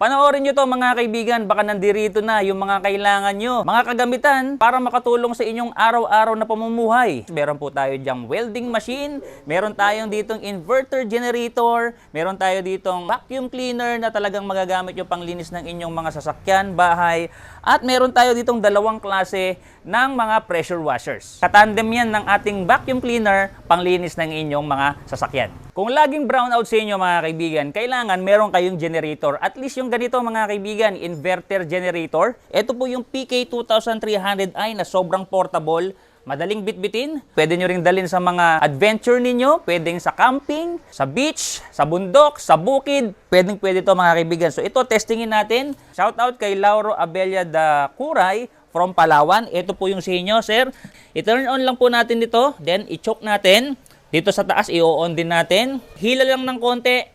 Panoorin nyo to mga kaibigan, baka nandirito na yung mga kailangan nyo. Mga kagamitan para makatulong sa inyong araw-araw na pamumuhay. Meron po tayo diyang welding machine, meron tayong ditong inverter generator, meron tayo ditong vacuum cleaner na talagang magagamit nyo panglinis ng inyong mga sasakyan, bahay, at meron tayo ditong dalawang klase ng mga pressure washers. Katandem yan ng ating vacuum cleaner, panglinis ng inyong mga sasakyan. Kung laging brownout sa inyo mga kaibigan, kailangan meron kayong generator. At least yung ganito mga kaibigan, inverter generator. Ito po yung PK2300i na sobrang portable. Madaling bitbitin. Pwede nyo ring dalhin sa mga adventure ninyo. Pwedeng sa camping, sa beach, sa bundok, sa bukid. Pwedeng pwede to mga kaibigan. So ito, testingin natin. Shout out kay Lauro Abella da Curay from Palawan. Ito po yung sa inyo, sir. I-turn on lang po natin dito. Then, i-choke natin. Dito sa taas, i-on din natin. Hila lang ng konti.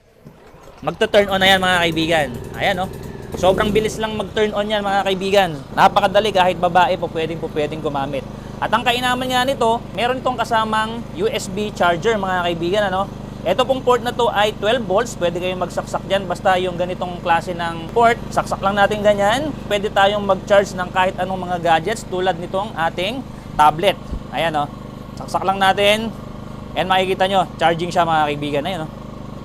Magta-turn on na yan mga kaibigan. Ayan oh. Sobrang bilis lang mag-turn on yan mga kaibigan. Napakadali kahit babae po pwedeng po pwedeng gumamit. At ang kainaman nga nito, meron itong kasamang USB charger mga kaibigan. Ano? Ito pong port na to ay 12 volts. Pwede kayong magsaksak dyan. Basta yung ganitong klase ng port, saksak lang natin ganyan. Pwede tayong mag-charge ng kahit anong mga gadgets tulad nitong ating tablet. Ayan oh. Saksak lang natin. And makikita nyo, charging siya mga kaibigan. Ayan oh.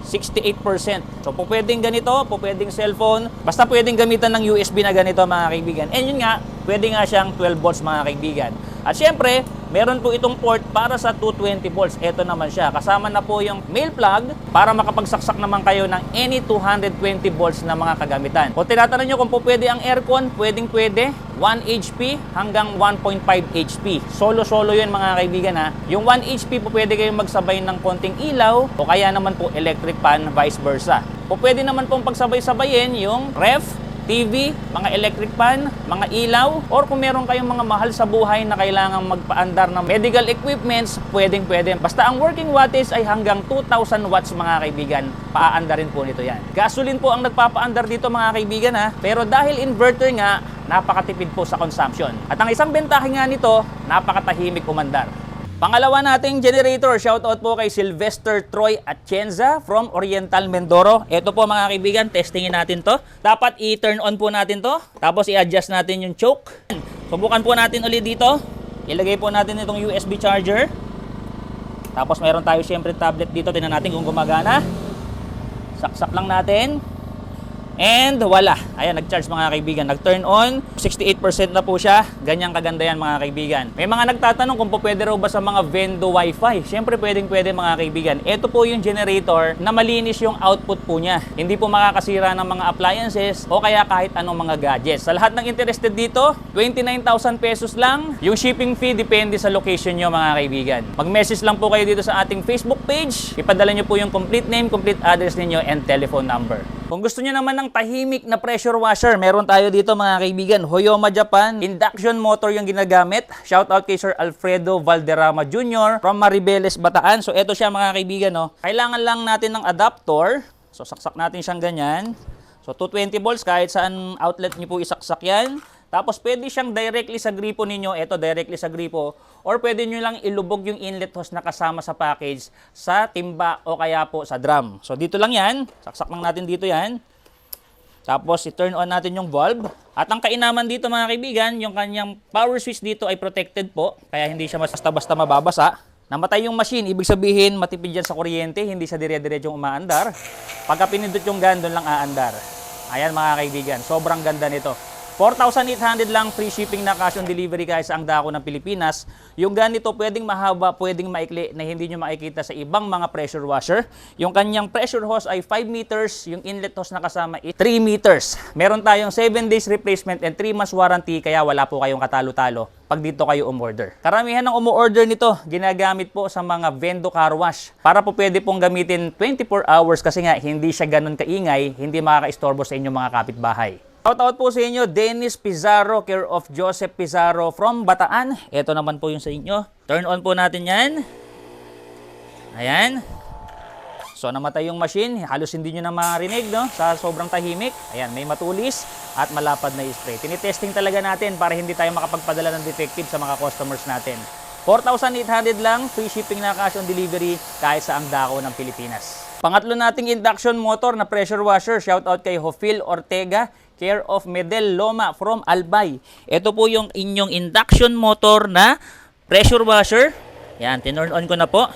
68%. So, po pwedeng ganito, po pwedeng cellphone, basta pwedeng gamitan ng USB na ganito mga kaibigan. And yun nga, pwede nga siyang 12 volts mga kaibigan. At syempre, meron po itong port para sa 220 volts. Ito naman siya. Kasama na po yung male plug para makapagsaksak naman kayo ng any 220 volts na mga kagamitan. Kung tinatanong nyo kung po pwede ang aircon, pwedeng pwede. 1 HP hanggang 1.5 HP. Solo-solo yun mga kaibigan ha. Yung 1 HP po pwede kayong magsabay ng konting ilaw o kaya naman po electric fan, vice versa. O pwede naman pong pagsabay-sabayin yung ref, TV, mga electric fan, mga ilaw, or kung meron kayong mga mahal sa buhay na kailangan magpaandar ng medical equipments, pwedeng pwede. Basta ang working wattage ay hanggang 2,000 watts mga kaibigan, paaandarin po nito yan. Gasoline po ang nagpapaandar dito mga kaibigan ha, pero dahil inverter nga, napakatipid po sa consumption. At ang isang bentahe nga nito, napakatahimik umandar. Pangalawa nating generator, shoutout po kay Sylvester Troy Atienza from Oriental Mindoro. Ito po mga kaibigan, testingin natin to. Dapat i-turn on po natin to, tapos i-adjust natin yung choke. Subukan po natin ulit dito. Ilagay po natin itong USB charger. Tapos meron tayo siyempre tablet dito, tingnan natin kung gumagana. Saksak lang natin. And wala. Ayan, nag-charge mga kaibigan. Nag-turn on. 68% na po siya. Ganyang kaganda yan mga kaibigan. May mga nagtatanong kung po pwede raw ba sa mga Vendo Wi-Fi. Siyempre pwedeng pwede mga kaibigan. Ito po yung generator na malinis yung output po niya. Hindi po makakasira ng mga appliances o kaya kahit anong mga gadgets. Sa lahat ng interested dito, 29,000 pesos lang. Yung shipping fee depende sa location nyo mga kaibigan. Mag-message lang po kayo dito sa ating Facebook page. Ipadala nyo po yung complete name, complete address ninyo, and telephone number. Kung gusto niyo naman ng tahimik na pressure washer, meron tayo dito mga kaibigan. Hoyoma Japan, induction motor yung ginagamit. Shout out kay Sir Alfredo Valderrama Jr. from Maribeles, Bataan. So ito siya mga kaibigan. No? Kailangan lang natin ng adapter. So saksak natin siyang ganyan. So 220 volts kahit saan outlet niyo po isaksak yan. Tapos pwede siyang directly sa gripo ninyo, ito directly sa gripo, or pwede nyo lang ilubog yung inlet hose na kasama sa package sa timba o kaya po sa drum. So dito lang yan, saksak lang natin dito yan. Tapos i-turn on natin yung valve. At ang kainaman dito mga kaibigan, yung kanyang power switch dito ay protected po, kaya hindi siya basta-basta mababasa. Namatay yung machine, ibig sabihin matipid yan sa kuryente, hindi siya dire-diretsyong umaandar. Pagka pinindot yung gun, doon lang aandar. Ayan mga kaibigan, sobrang ganda nito. 4,800 lang free shipping na cash on delivery guys ang dako ng Pilipinas. Yung ganito pwedeng mahaba, pwedeng maikli na hindi nyo makikita sa ibang mga pressure washer. Yung kanyang pressure hose ay 5 meters, yung inlet hose na kasama is 3 meters. Meron tayong 7 days replacement and 3 months warranty kaya wala po kayong katalo-talo pag dito kayo umorder. Karamihan ng umorder nito, ginagamit po sa mga vendo car wash. Para po pwede pong gamitin 24 hours kasi nga hindi siya ganun kaingay, hindi makaka-istorbo sa inyong mga kapitbahay. Shoutout po sa inyo, Dennis Pizarro, care of Joseph Pizarro from Bataan. Ito naman po yung sa inyo. Turn on po natin yan. Ayan. So namatay yung machine, halos hindi nyo na marinig no? sa sobrang tahimik. Ayan, may matulis at malapad na spray. Tinitesting talaga natin para hindi tayo makapagpadala ng defective sa mga customers natin. 4,800 lang, free shipping na cash on delivery kahit sa ang dako ng Pilipinas. Pangatlo nating induction motor na pressure washer. Shout out kay Hofil Ortega, care of Medel Loma from Albay. Ito po yung inyong induction motor na pressure washer. Yan, tinurn on ko na po.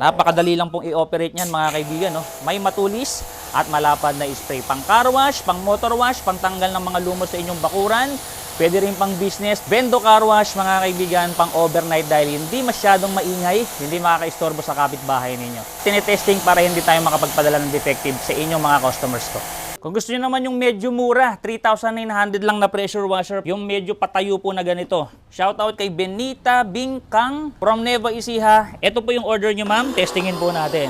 Napakadali lang pong i-operate niyan mga kaibigan. No? May matulis at malapad na spray. Pang car wash, pang motor wash, pang tanggal ng mga lumot sa inyong bakuran. Pwede rin pang business. Bendo car wash mga kaibigan, pang overnight dahil hindi masyadong maingay, hindi makakaistorbo sa kapitbahay ninyo. Tinetesting para hindi tayo makapagpadala ng defective sa inyong mga customers ko. Kung gusto niyo naman yung medyo mura, 3,900 lang na pressure washer, yung medyo patayo po na ganito. Shout out kay Benita Bingkang from Nueva Ecija. Ito po yung order niyo ma'am, testingin po natin.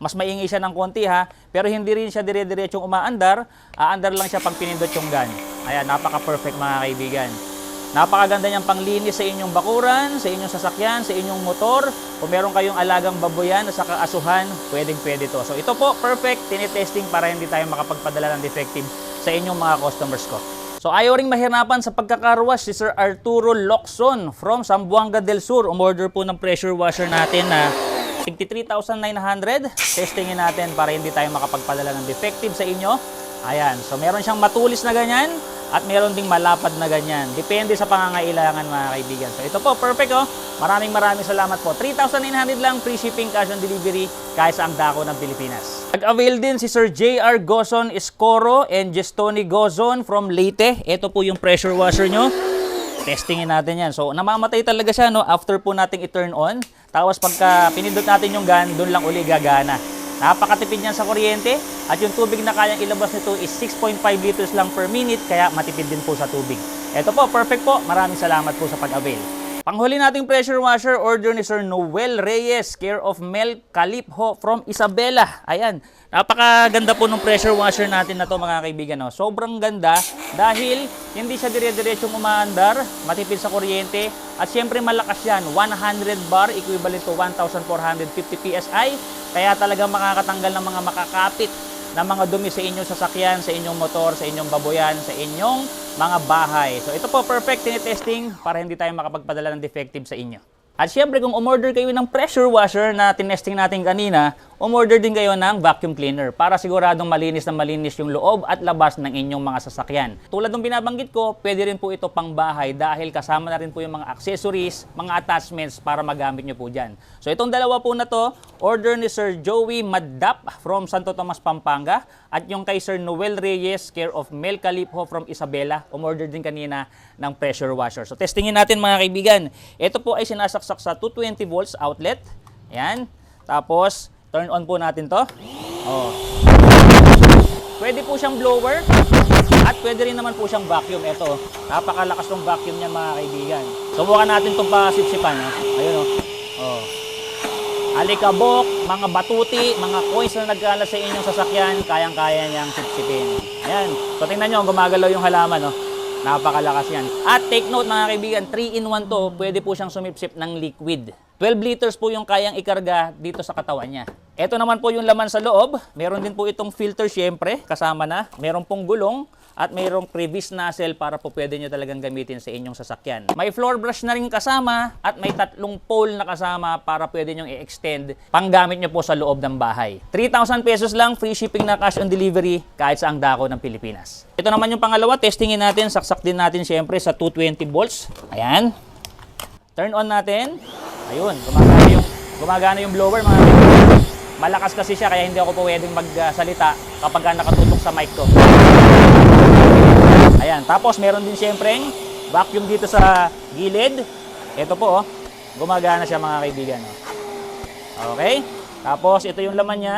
Mas maingay siya ng konti ha, pero hindi rin siya dire-diretsong umaandar. Aandar lang siya pag pinindot yung gun. Ayan, napaka-perfect mga kaibigan. Napakaganda niyang panglinis sa inyong bakuran, sa inyong sasakyan, sa inyong motor. Kung meron kayong alagang baboyan sa kaasuhan, pwedeng pwede to. So ito po, perfect. Tinitesting para hindi tayo makapagpadala ng defective sa inyong mga customers ko. So ayaw ring mahirapan sa pagkakarwash si Sir Arturo Locson from Zamboanga del Sur. Umorder po ng pressure washer natin na 53,900. Testingin natin para hindi tayo makapagpadala ng defective sa inyo. Ayan, so meron siyang matulis na ganyan at meron ding malapad na ganyan. Depende sa pangangailangan mga kaibigan. So ito po, perfect oh. Maraming maraming salamat po. 3,900 lang free shipping cash on delivery kahit sa ang dako ng Pilipinas. Nag-avail din si Sir JR Gozon Escoro and Gestoni Gozon from Leyte. Ito po yung pressure washer nyo. Testingin natin yan. So, namamatay talaga siya, no? After po nating i-turn on. Tapos, pagka pinindot natin yung gun, doon lang uli gagana. Napakatipid niyan sa kuryente. At yung tubig na kayang ilabas nito is 6.5 liters lang per minute. Kaya matipid din po sa tubig. Ito po, perfect po. Maraming salamat po sa pag-avail. Panghuli nating pressure washer, order ni Sir Noel Reyes, care of Mel Calipho from Isabela. Ayan, napakaganda po ng pressure washer natin na to mga kaibigan. No? Sobrang ganda dahil hindi siya dire-diretsong umaandar, matipid sa kuryente, at syempre malakas yan. 100 bar, equivalent to 1,450 PSI. Kaya talagang makakatanggal ng mga makakapit ng mga dumi sa inyong sasakyan, sa inyong motor, sa inyong baboyan, sa inyong mga bahay. So ito po, perfect tinitesting para hindi tayo makapagpadala ng defective sa inyo. At syempre kung umorder kayo ng pressure washer na tinesting natin kanina, umorder din kayo ng vacuum cleaner para siguradong malinis na malinis yung loob at labas ng inyong mga sasakyan. Tulad ng binabanggit ko, pwede rin po ito pang bahay dahil kasama na rin po yung mga accessories, mga attachments para magamit nyo po dyan. So itong dalawa po na to, order ni Sir Joey Madap from Santo Tomas, Pampanga at yung kay Sir Noel Reyes, care of Mel Calipho from Isabela, umorder din kanina ng pressure washer. So testingin natin mga kaibigan. Ito po ay sinasaksak sa 220 volts outlet. Ayan. Tapos, turn on po natin to. Oh. Pwede po siyang blower at pwede rin naman po siyang vacuum. Ito, napakalakas ng vacuum niya mga kaibigan. Subukan natin itong pasipsipan. Oh. Ayun oh. oh. Alikabok, mga batuti, mga coins na nagkalat sa inyong sasakyan, kayang-kaya niyang sipsipin. Ayan. So tingnan nyo, gumagalaw yung halaman. Oh. Napakalakas yan. At take note mga kaibigan, 3-in-1 to, pwede po siyang sumipsip ng liquid. 12 liters po yung kayang ikarga dito sa katawan niya. Ito naman po yung laman sa loob. Meron din po itong filter syempre, kasama na. Meron pong gulong at mayroong crevice nozzle para po pwede nyo talagang gamitin sa inyong sasakyan. May floor brush na rin kasama at may tatlong pole na kasama para pwede nyo i-extend panggamit nyo po sa loob ng bahay. 3,000 pesos lang, free shipping na cash on delivery kahit sa ang dako ng Pilipinas. Ito naman yung pangalawa, testingin natin, saksak din natin syempre sa 220 volts. Ayan. Turn on natin. Ayun, gumagana yung, gumagana yung blower mga. Malakas kasi siya kaya hindi ako pwedeng magsalita kapag ka nakatutok sa mic ko. Ayan, tapos meron din siyempre vacuum dito sa gilid. Ito po, oh, gumagana siya mga kaibigan. oh. Okay? Tapos ito yung laman niya.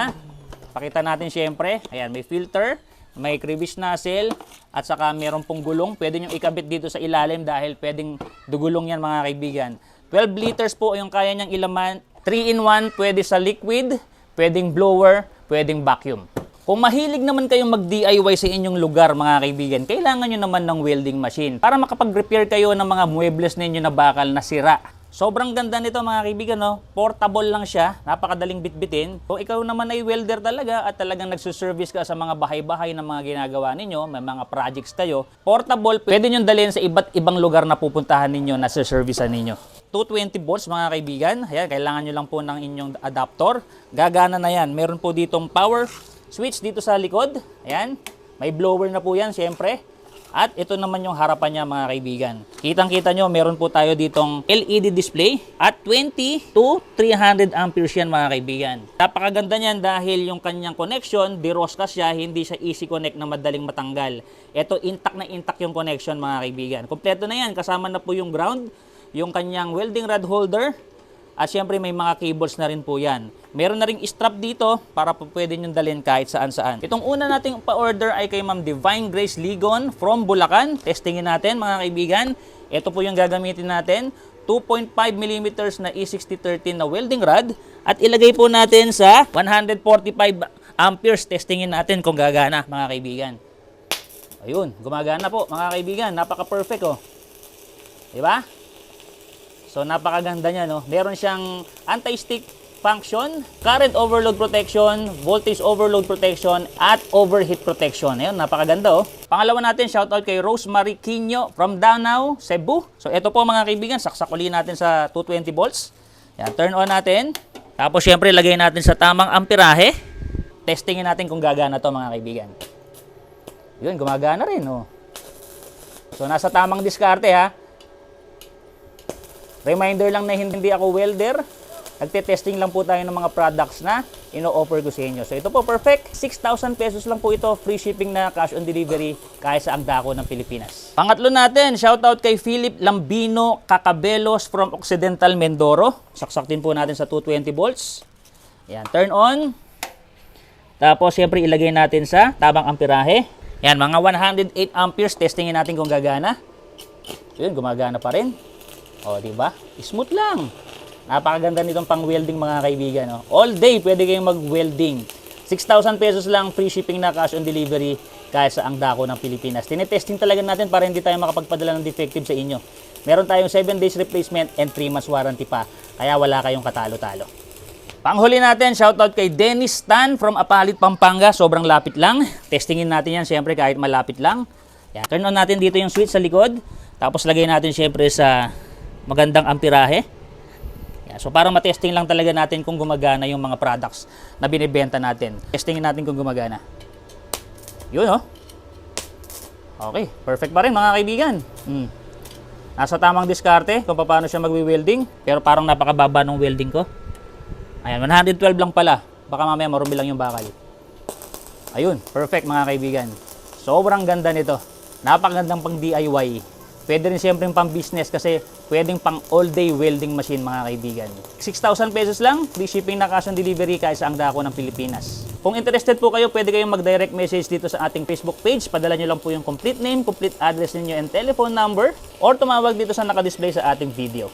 Pakita natin siyempre. Ayan, may filter, may crevice nozzle, at saka meron pong gulong. Pwede nyo ikabit dito sa ilalim dahil pwedeng dugulong yan mga kaibigan. 12 liters po yung kaya niyang ilaman. 3-in-1, pwede sa liquid, pwedeng blower, pwedeng vacuum. Kung mahilig naman kayong mag-DIY sa inyong lugar mga kaibigan, kailangan nyo naman ng welding machine para makapag-repair kayo ng mga muebles ninyo na bakal na sira. Sobrang ganda nito mga kaibigan, no? Portable lang siya, napakadaling bitbitin. Kung ikaw naman ay welder talaga at talagang nagsuservice ka sa mga bahay-bahay na mga ginagawa ninyo, may mga projects tayo, portable, pwede nyo dalhin sa iba't ibang lugar na pupuntahan ninyo na servicean ninyo. 220 volts mga kaibigan, ayan, kailangan nyo lang po ng inyong adapter. Gagana na yan. Meron po ditong power switch dito sa likod. Ayan, may blower na po yan, syempre. At ito naman yung harapan niya mga kaibigan. Kitang-kita nyo, meron po tayo ditong LED display at 20 to 300 amperes yan mga kaibigan. Napakaganda niyan dahil yung kanyang connection, dirosca siya, hindi siya easy connect na madaling matanggal. Ito intact na intact yung connection mga kaibigan. Kompleto na yan, kasama na po yung ground, yung kanyang welding rod holder, at syempre may mga cables na rin po yan. Meron na ring strap dito para po pwede nyo dalhin kahit saan saan. Itong una nating pa-order ay kay Ma'am Divine Grace Ligon from Bulacan. Testingin natin mga kaibigan. Ito po yung gagamitin natin. 2.5 mm na E6013 na welding rod. At ilagay po natin sa 145 amperes. Testingin natin kung gagana mga kaibigan. Ayun, gumagana po mga kaibigan. Napaka-perfect oh. Diba? So napakaganda niya no. Meron siyang anti-stick function, current overload protection, voltage overload protection, at overheat protection. Ayun, napakaganda oh. Pangalawa natin, shoutout kay Rosemary Quino from Danau, Cebu. So ito po mga kaibigan, saksak uli natin sa 220 volts. Yan, turn on natin. Tapos syempre lagay natin sa tamang amperahe. Testingin natin kung gagana to mga kaibigan. Yun, gumagana rin oh. So nasa tamang diskarte ha. Reminder lang na hindi ako welder. Nagte-testing lang po tayo ng mga products na ino-offer ko sa inyo. So ito po perfect. 6,000 pesos lang po ito. Free shipping na cash on delivery kahit sa ang dako ng Pilipinas. Pangatlo natin, shoutout kay Philip Lambino Cacabelos from Occidental Mindoro. Saksak din po natin sa 220 volts. Yan, turn on. Tapos siyempre ilagay natin sa tabang amperahe. Yan, mga 108 amperes. Testingin natin kung gagana. Yun, gumagana pa rin. O, di ba? Smooth lang. Napakaganda nitong pang-welding mga kaibigan. No? All day pwede kayong mag-welding. 6,000 pesos lang free shipping na cash on delivery kahit sa ang dako ng Pilipinas. Tinetesting talaga natin para hindi tayo makapagpadala ng defective sa inyo. Meron tayong 7 days replacement and 3 months warranty pa. Kaya wala kayong katalo-talo. Panghuli natin, shoutout kay Dennis Tan from Apalit, Pampanga. Sobrang lapit lang. Testingin natin yan siyempre kahit malapit lang. Yan, turn on natin dito yung switch sa likod. Tapos lagay natin siyempre sa magandang amperahe. Yan, so para matesting lang talaga natin kung gumagana yung mga products na binibenta natin. Testingin natin kung gumagana. Yun oh. Okay, perfect pa rin mga kaibigan. Hmm. Nasa tamang diskarte kung paano siya magwi-welding. Pero parang napakababa ng welding ko. Ayan, 112 lang pala. Baka mamaya marumi lang yung bakal. Ayun, perfect mga kaibigan. Sobrang ganda nito. Napakagandang pang DIY. Pwede rin siyempre pang business kasi pwedeng pang all day welding machine mga kaibigan. 6,000 pesos lang, free shipping na cash on delivery kahit sa ang dako ng Pilipinas. Kung interested po kayo, pwede kayong mag-direct message dito sa ating Facebook page. Padala nyo lang po yung complete name, complete address ninyo and telephone number or tumawag dito sa nakadisplay sa ating video.